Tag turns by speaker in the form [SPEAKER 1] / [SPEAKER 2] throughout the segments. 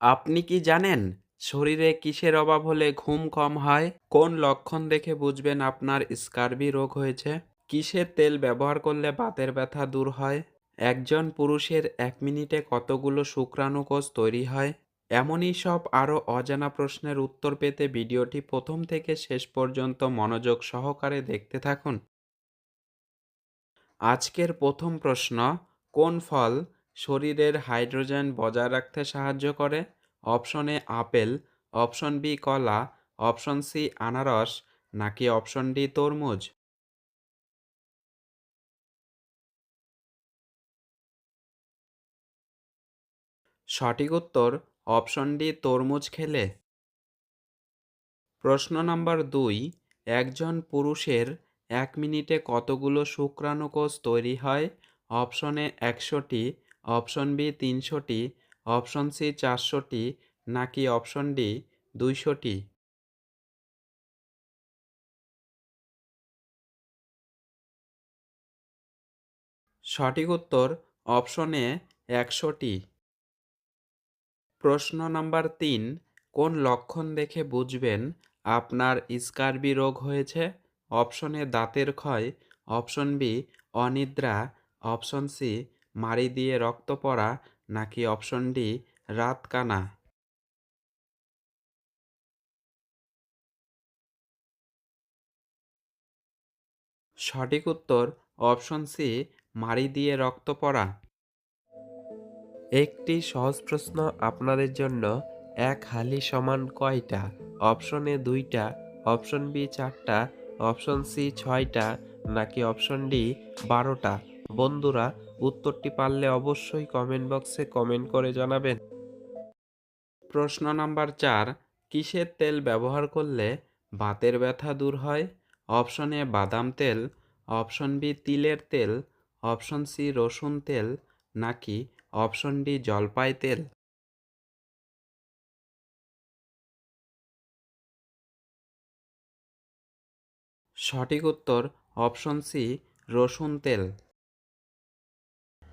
[SPEAKER 1] আপনি কি জানেন শরীরে কিসের অভাব হলে ঘুম কম হয়? কোন লক্ষণ দেখে বুঝবেন আপনার স্কার্বি রোগ হয়েছে? কিসের তেল ব্যবহার করলে বাতের ব্যথা দূর হয়? একজন পুরুষের এক মিনিটে কতগুলো শুক্রাণুকোষ তৈরি হয়? এমনই সব আরও অজানা প্রশ্নের উত্তর পেতে ভিডিওটি প্রথম থেকে শেষ পর্যন্ত মনোযোগ সহকারে দেখতে থাকুন। আজকের প্রথম প্রশ্ন, কোন ফল শরীরের হাইড্রোজেন বজায় রাখতে সাহায্য করে। অপশন আপেল, অপশন বি কলা, অপশন সি আনারস, নাকি অপশন ডি তরমুজ? সঠিক উত্তর অপশন ডি তরমুজ খেলে। প্রশ্ন নাম্বার দুই, একজন পুরুষের এক মিনিটে কতগুলো শুক্রাণুকোষ তৈরি হয়? অপশন একশোটি অপশন বি তিনশোটি, অপশন সি চারশোটি, নাকি অপশন ডি দুইশোটি? সঠিক উত্তর অপশন একশোটি। প্রশ্ন নাম্বার তিন, কোন লক্ষণ দেখে বুঝবেন আপনার স্কার্বি রোগ হয়েছে? অপশনে দাঁতের ক্ষয়, অপশন বি অনিদ্রা, অপশন সি মাড়ি দিয়ে রক্ত পড়া নাকি অপশন ডি রাত কানা সঠিক উত্তর অপশন সি, মাড়ি দিয়ে রক্ত পড়া। একটি সহজ প্রশ্ন আপনাদের জন্য। এক হালি সমান কয়টা? অপশন এ দুইটা, অপশন বি চারটা, অপশন সি ছয়টা, নাকি অপশন ডি বারোটা? বন্ধুরা, উত্তরটি পারলে অবশ্যই কমেন্ট বক্সে কমেন্ট করে জানাবেন। প্রশ্ন নাম্বার চার, কিসের তেল ব্যবহার করলে বাতের ব্যথা দূর হয়? অপশন এ, বাদাম তেল, অপশন বি, তিলের তেল, অপশন সি, রসুন তেল, নাকি অপশন ডি, জলপাই তেল? সঠিক উত্তর, অপশন সি, রসুন তেল।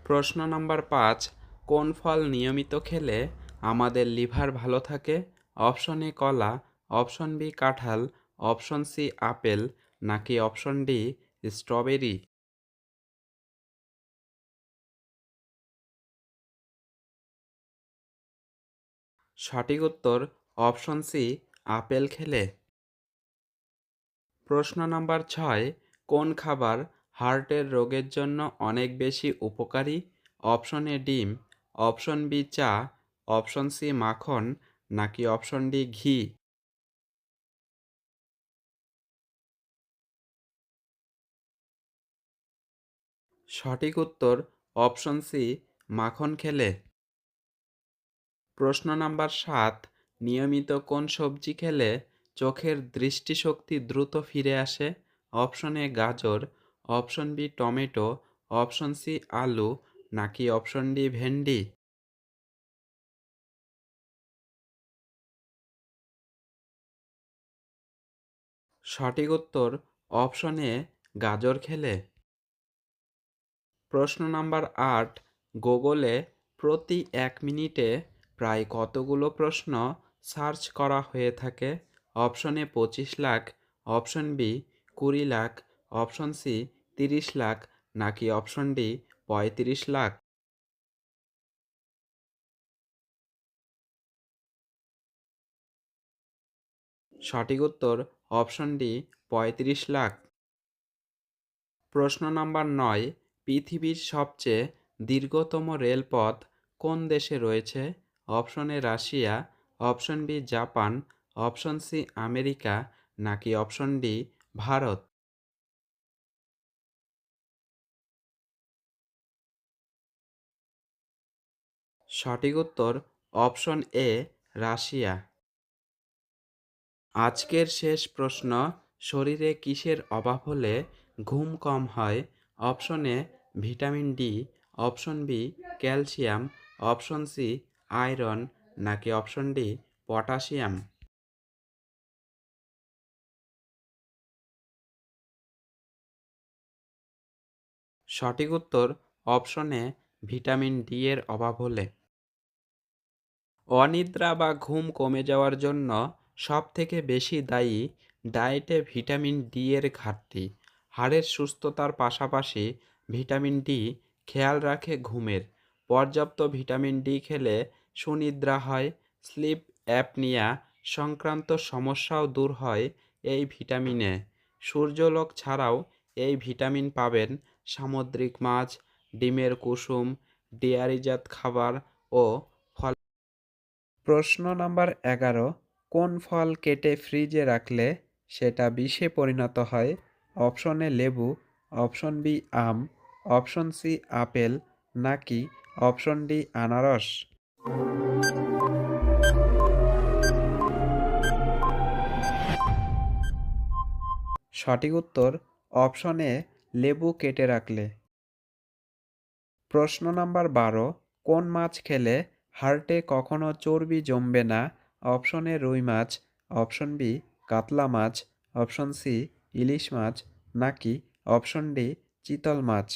[SPEAKER 1] প্রশ্ন নাম্বার পাঁচ, কোন ফল নিয়মিত খেলে আমাদের লিভার ভালো থাকে? অপশন এ কলা, অপশন বি কাঁঠাল, অপশন সি আপেল, নাকি অপশন ডি স্ট্রবেরি? সঠিক উত্তর, অপশন সি আপেল খেলে। প্রশ্ন নাম্বার ছয়, কোন খাবার হার্টের রোগের জন্য অনেক বেশি উপকারী অপশন এ ডিম, অপশন বি চা, অপশন সি মাখন, নাকি অপশন ডি ঘি? সঠিক উত্তর অপশন সি, মাখন খেলে। প্রশ্ন নাম্বার সাত, নিয়মিত কোন সবজি খেলে চোখের দৃষ্টিশক্তি দ্রুত ফিরে আসে? অপশন এ গাজর option B tomato, option C আলু, নাকি অপশন ডি ভেন্ডি? সঠিক উত্তর অপশন এ, গাজর খেলে। প্রশ্ন নাম্বার আট, গুগলে প্রতি এক মিনিটে প্রায় কতগুলো প্রশ্ন সার্চ করা হয়ে থাকে? অপশন এ পঁচিশ লাখ, অপশন বি কুড়ি লাখ, অপশন সি তিরিশ লাখ নাকি অপশন ডি পঁয়ত্রিশ লাখ? সঠিক উত্তর অপশন ডি পঁয়ত্রিশ লাখ। প্রশ্ন নাম্বার নয়, পৃথিবীর সবচেয়ে দীর্ঘতম রেলপথ কোন দেশে রয়েছে? Option A Russia option B Japan option C America নাকি অপশন ডি ভারত? সঠিক উত্তর অপশন এ, রাশিয়া। আজকের শেষ প্রশ্ন, শরীরে কিসের অভাব হলে ঘুম কম হয়? Option A, vitamin D. Option B, calcium. Option C, iron. নাকি অপশন ডি, পটাশিয়াম? সঠিক উত্তর অপশন এ ভিটামিন ডি এর অভাব হলে। অনিদ্রা বা ঘুম কমে যাওয়ার জন্য সবথেকে বেশি দায়ী ডায়েটে ভিটামিন ডি এর ঘাটতি। হাড়ের সুস্থতার পাশাপাশি ভিটামিন ডি খেয়াল রাখে ঘুমের। পর্যাপ্ত ভিটামিন ডি খেলে সুনিদ্রা হয়, স্লিপ, অ্যাপনিয়া সংক্রান্ত সমস্যাও দূর হয় এই ভিটামিনে। সূর্যলোক ছাড়াও এই ভিটামিন পাবেন সামুদ্রিক মাছ ডিমের কুসুম ডেয়ারিজাত খাবার ও ফল। প্রশ্ন নাম্বার এগারো, কোন ফল কেটে ফ্রিজে রাখলে সেটা বিষে পরিণত হয়? অপশন এ লেবু, অপশন বি আম, অপশন সি আপেল, নাকি অপশন ডি আনারস? সঠিক উত্তর, অপশন এ লেবু কেটে রাখলে। প্রশ্ন নাম্বার বারো, কোন মাছ খেলে হার্টে কখনো চর্বি জমবে না? অপশন এ রুই মাছ, অপশন বি কাতলা মাছ, অপশন সি ইলিশ মাছ, নাকি অপশন ডি চিতল মাছ?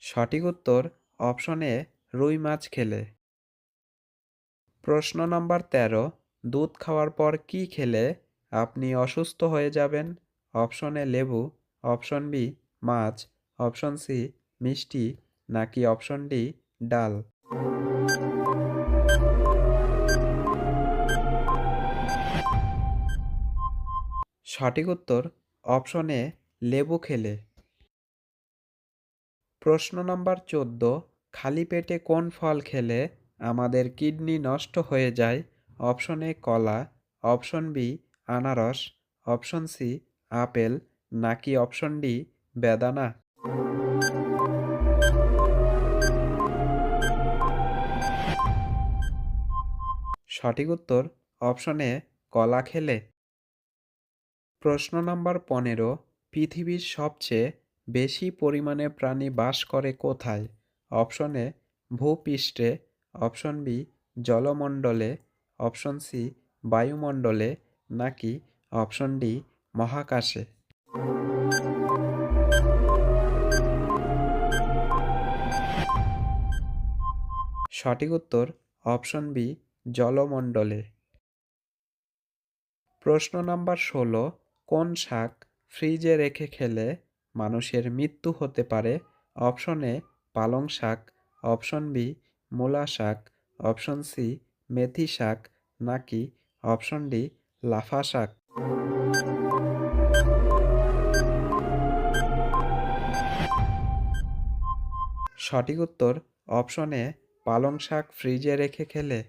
[SPEAKER 1] সঠিক উত্তর অপশন এ রুই মাছ খেলে। প্রশ্ন নাম্বার তেরো, দুধ খাওয়ার পর কি খেলে? আপনি অসুস্থ হয়ে যাবেন। অপশন এ লেবু, অপশন বি মাছ, অপশন সি মিষ্টি, নাকি অপশন ডি ডাল। সঠিক উত্তর অপশন এ লেবু খেলে। প্রশ্ন নাম্বার চোদ্দ, খালি পেটে কোন ফল খেলে আমাদের কিডনি নষ্ট হয়ে যায়? অপশন এ কলা, অপশন বি আনারস অপশন সি আপেল, নাকি অপশন ডি বেদানা? সঠিক উত্তর অপশন এ কলা খেলে। প্রশ্ন নাম্বার পনেরো, পৃথিবীর সবচেয়ে বেশি পরিমাণে প্রাণী বাস করে কোথায়? অপশন এ ভূপৃষ্ঠে অপশন বি জলমণ্ডলে অপশন সি বায়ুমণ্ডলে নাকি অপশন ডি মহাকাশে? সঠিক উত্তর অপশন বি জলমণ্ডলে। প্রশ্ন নাম্বার ষোলো, কোন শাক ফ্রিজে রেখে খেলে মানুষের মৃত্যু হতে পারে? অপশন এ পালং শাক অপশন বি মূলা শাক অপশন সি মেথি শাক, নাকি অপশন ডি লাফা শাক। সঠিক উত্তর অপশন পালং শাক ফ্রিজে রেখে খেলে।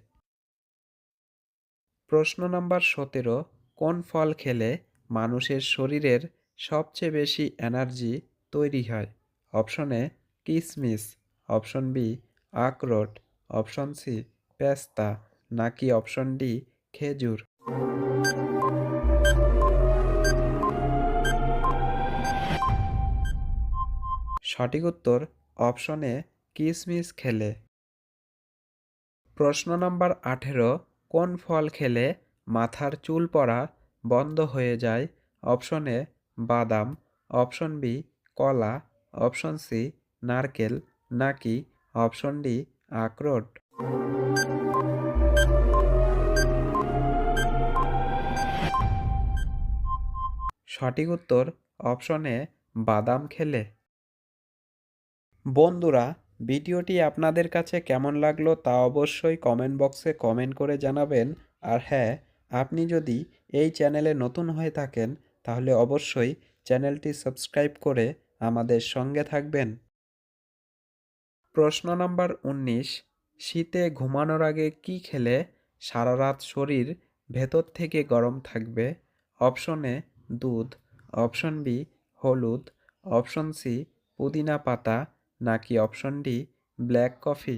[SPEAKER 1] প্রশ্ন নাম্বার সতেরো, কোন ফল খেলে মানুষের শরীরের সবচেয়ে বেশি এনার্জি তৈরি হয়? অপশন এ, কিসমিস। অপশন বি, আখরোট। অপশন সি, পেস্তা। নাকি অপশন ডি, খেজুর? সঠিক উত্তর অপশন কিসমিস খেলে। প্রশ্ন নাম্বার আঠেরো, কোন ফল খেলে মাথার চুল পড়া বন্ধ হয়ে যায়? অপশন এ বাদাম, অপশন বি কলা, অপশন সি নারকেল, নাকি অপশন ডি আখরোট? সঠিক উত্তর অপশন বাদাম খেলে। বন্ধুরা, ভিডিওটি আপনাদের কাছে কেমন লাগল তা অবশ্যই কমেন্ট বক্সে কমেন্ট করে জানাবেন। আর হ্যাঁ আপনি যদি এই চ্যানেলে নতুন হয়ে থাকেন, তাহলে অবশ্যই চ্যানেলটি সাবস্ক্রাইব করে আমাদের সঙ্গে থাকবেন। প্রশ্ন নাম্বার উনিশ, শীতে ঘুমানোর আগে কি খেলে সারা রাত শরীর ভেতর থেকে গরম থাকবে? অপশন এ, দুধ, অপশন বি, হলুদ, অপশন সি, পুদিনা পাতা নাকি অপশন ডি, ব্ল্যাক কফি?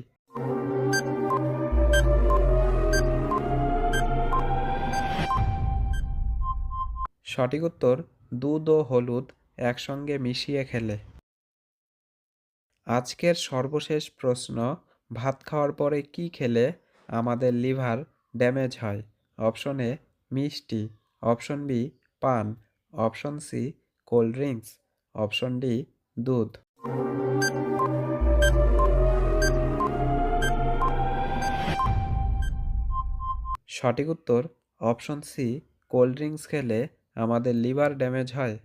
[SPEAKER 1] সঠিক উত্তর, দুধ ও হলুদ একসঙ্গে মিশিয়ে খেলে। আজকের সর্বশেষ প্রশ্ন, ভাত খাওয়ার পরে কি খেলে আমাদের লিভার ড্যামেজ হয়? অপশন এ, মিষ্টি। অপশন বি, পান। Option C, cold drinks. Option D, দুধ। সঠিক উত্তর অপশন সি কোল্ড ড্রিঙ্কস খেলে আমাদের লিভার ড্যামেজ হয়।